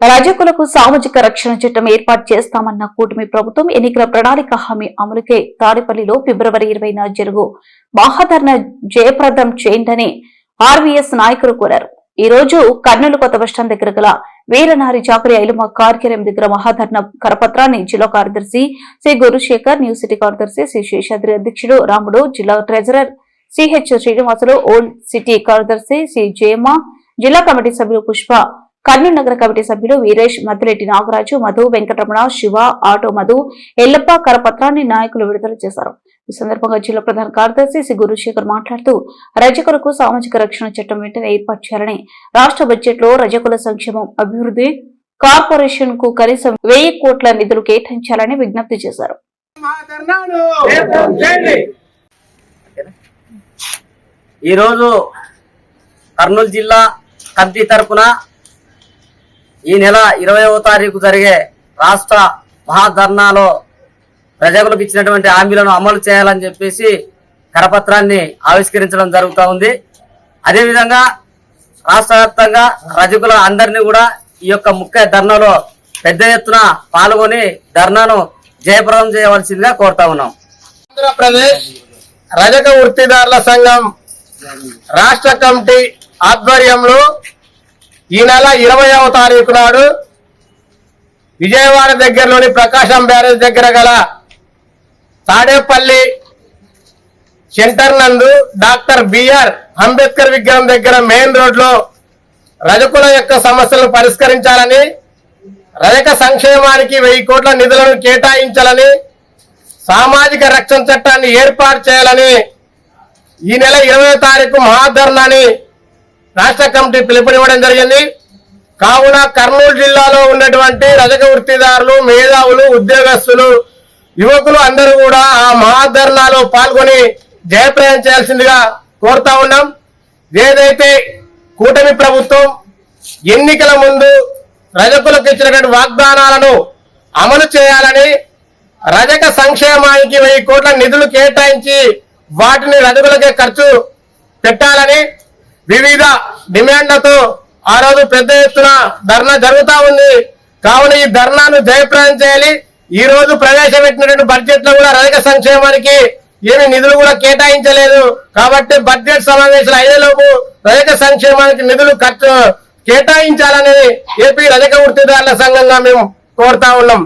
రజకులకు సామాజిక రక్షణ చట్టం ఏర్పాటు చేస్తామన్న కూటమి ప్రభుత్వం ఎన్నికల ప్రణాళిక హామీ అమలుకే తాడిపల్లిలో ఫిబ్రవరి ఇరవైన జరుగు మహాధరణ జయప్రదం చేయండని ఆర్వీఎస్ నాయకులు కోరారు. ఈ రోజు కర్నూలు కొత్త బస్టాండ్ దగ్గర గల వీరనారి చాకరి ఐలుమ కార్యాలయం దగ్గర మహాధరణ కరపత్రాన్ని జిల్లా కార్యదర్శి శ్రీ గురుశేఖర్ న్యూ సిటీ కార్యదర్శి శ్రీ శేషాద్రి అధ్యక్షుడు రాముడు జిల్లా treasurer CH Srinivasulu old city కార్యదర్శి శ్రీ జయమ్మ జిల్లా కమిటీ సభ్యులు పుష్ప కర్నూలు నగర కమిటీ సభ్యులు వీరేష్ మద్దిరెడ్డి నాగరాజు మధు వెంకటరమణ శివ ఆటో మధు ఎల్లప్ప కరపత్రాన్ని నాయకులు విడుదల చేశారు. ఈ సందర్భంగా జిల్లా ప్రధాన కార్యదర్శి సి. గురుశేఖర్ మాట్లాడుతూ రజకులకు సామాజిక రక్షణ చట్టం వెంటనే ఏర్పాటు చేయాలని రాష్ట్ర బడ్జెట్లో రజకుల సంక్షేమం అభివృద్ధి కార్పొరేషన్కు కనీసం వెయ్యి కోట్ల నిధులు కేటాయించాలని విజ్ఞప్తి చేశారు. ఈరోజు కర్నూలు జిల్లా కమిటీ తరపున ఈ నెల ఇరవైవ తారీఖు జరిగే రాష్ట్ర మహాధర్నాలో ప్రజలకు ఇచ్చినటువంటి హామీలను అమలు చేయాలని చెప్పేసి కరపత్రాన్ని ఆవిష్కరించడం జరుగుతూ ఉంది. అదేవిధంగా రాష్ట్ర వ్యాప్తంగా రజకుల అందరినీ కూడా ఈ యొక్క ముఖ్య ధర్నాలో పెద్ద ఎత్తున పాల్గొని ధర్నాను జయప్రదం చేయవలసిందిగా కోరుతా ఉన్నాం. ఆంధ్రప్రదేశ్ రజక వృత్తిదారుల సంఘం రాష్ట్ర కమిటీ ఆధ్వర్యంలో ఈ నెల ఇరవైవ తారీఖు నాడు విజయవాడ దగ్గరలోని ప్రకాశం బ్యారేజ్ దగ్గర గల తాడేపల్లి సెంటర్ నందు డాక్టర్ బిఆర్ అంబేద్కర్ విగ్రహం దగ్గర మెయిన్ రోడ్లో రజకుల యొక్క సమస్యలను పరిష్కరించాలని రజక సంక్షేమానికి వెయ్యి కోట్ల నిధులను కేటాయించాలని సామాజిక రక్షణ చట్టాన్ని ఏర్పాటు చేయాలని ఈ నెల ఇరవై తారీఖు మహాధర్నాని రాష్ట్ర కమిటీ పిలుపునివ్వడం జరిగింది. కావున కర్నూలు జిల్లాలో ఉన్నటువంటి రజక వృత్తిదారులు మేధావులు ఉద్యోగస్తులు యువకులు అందరూ కూడా ఆ మహాధర్నాలో పాల్గొని జయప్రయం చేయాల్సిందిగా కోరుతా ఉన్నాం. ఏదైతే కూటమి ప్రభుత్వం ఎన్నికల ముందు రజకులకు ఇచ్చినటువంటి వాగ్దానాలను అమలు చేయాలని రజక సంక్షేమానికి వెయ్యి కోట్ల నిధులు కేటాయించి వాటిని రజకులకే ఖర్చు పెట్టాలని వివిధ డిమాండ్లతో ఆ రోజు పెద్ద ఎత్తున ధర్నా జరుగుతూ ఉంది. కావున ఈ ధర్నాను జయప్రదం చేయాలి. ఈ రోజు ప్రవేశపెట్టినటువంటి బడ్జెట్లో కూడా రజక సంక్షేమానికి ఏమి నిధులు కూడా కేటాయించలేదు. కాబట్టి బడ్జెట్ సమావేశాలు అయ్యేలోపు రజక సంక్షేమానికి నిధులు ఖర్చు కేటాయించాలని ఏపీ రజక వృత్తిదారుల సంఘంగా మేము కోరుతా ఉన్నాం.